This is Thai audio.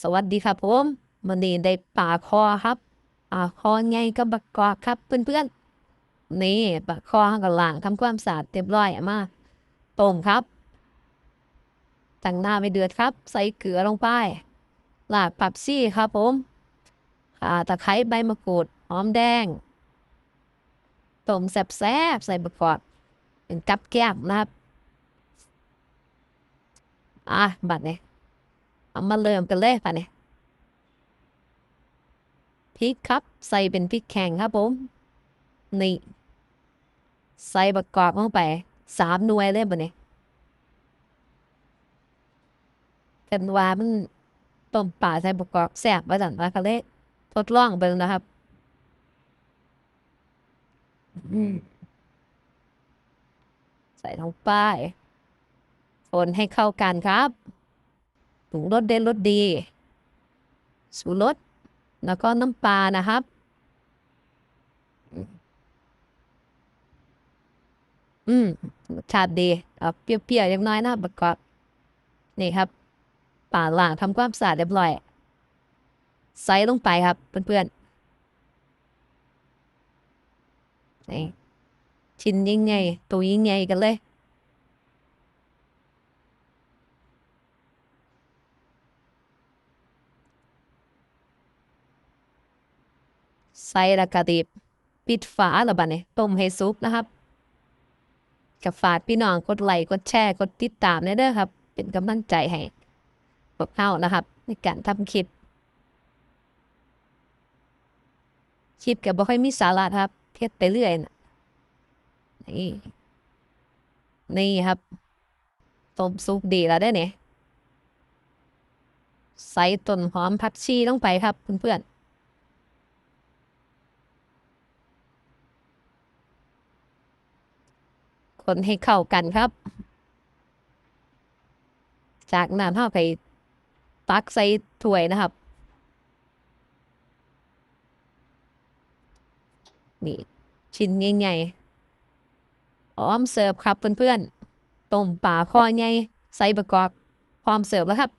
สวัสดีครับผมวันนี้ได้ปลาคอครับปลาคอไงกับบักกอกครับเพื่อนๆนี่ปลาคอเขาก็ล้างทำความสะอาดเรียบร้อยเอามาต้มครับตั้งหน้าไม่เดือดครับ ใส่เกลือลงไปลากผักซี่ครับผมข่าตะไคร้ใบมะกรูดหอมแดงต้มแซ่บๆใส่บักกอกเป็นกับแก้มนะครับอะบัดนี้ เอามาเริ่มกันเลยป่ะเนี่ยพริกครับ ใส่เป็นพริกแข็งครับผม นี่ ใส่ประกอบลงไปสามหน่วยเลยป่เนี่ยกันว่ามันต้มป่าใส่ประกอบแซ่บว่าจันว่าก็เลยทดลองเบิ่งนะครับใส่ลงไปคนให้เข้ากันครับ ปรุงรสเด็ดรสดี สูรสแล้วก็น้ำปลานะครับ อืมชาติดีเอาเปรี้ยวๆอย่างน้อยนะประกอบนี่ครับป่าล่างทำความสะอาดเรียบร้อย ใส่ลงไปครับเพื่อนๆนี่ชิ้นยิ่งใหญ่ตัวยิ่งใหญ่กันเลย ใส่แล้วก็ติปิดฝาล้วบัดนี้ต้มให้สุกนะครับกับฝากพี่น้องกดไลค์กดแชร์กดติดตามเด้อครับ เป็นกำลังใจให้พวกเรานะครับ ในการทำคลิป คลิปก็บ่ค่อยมีสาระครับเทศไปเรื่อยนะนี่นี่ครับต้มสุกดีแล้วได้เนี่ยใส่ต้นหอมผักชีลงไปครับเพื่อนๆ คนให้เข้ากันครับ จากนั้นเท่าไปตักใส่ถ้วยนะครับ นี่ชิ้นใหญ่ๆอ้อมเสิร์ฟครับเพื่อนๆต้มป่าคอใหญ่ใส่ประกอบพร้อมเสิร์ฟแล้วครับ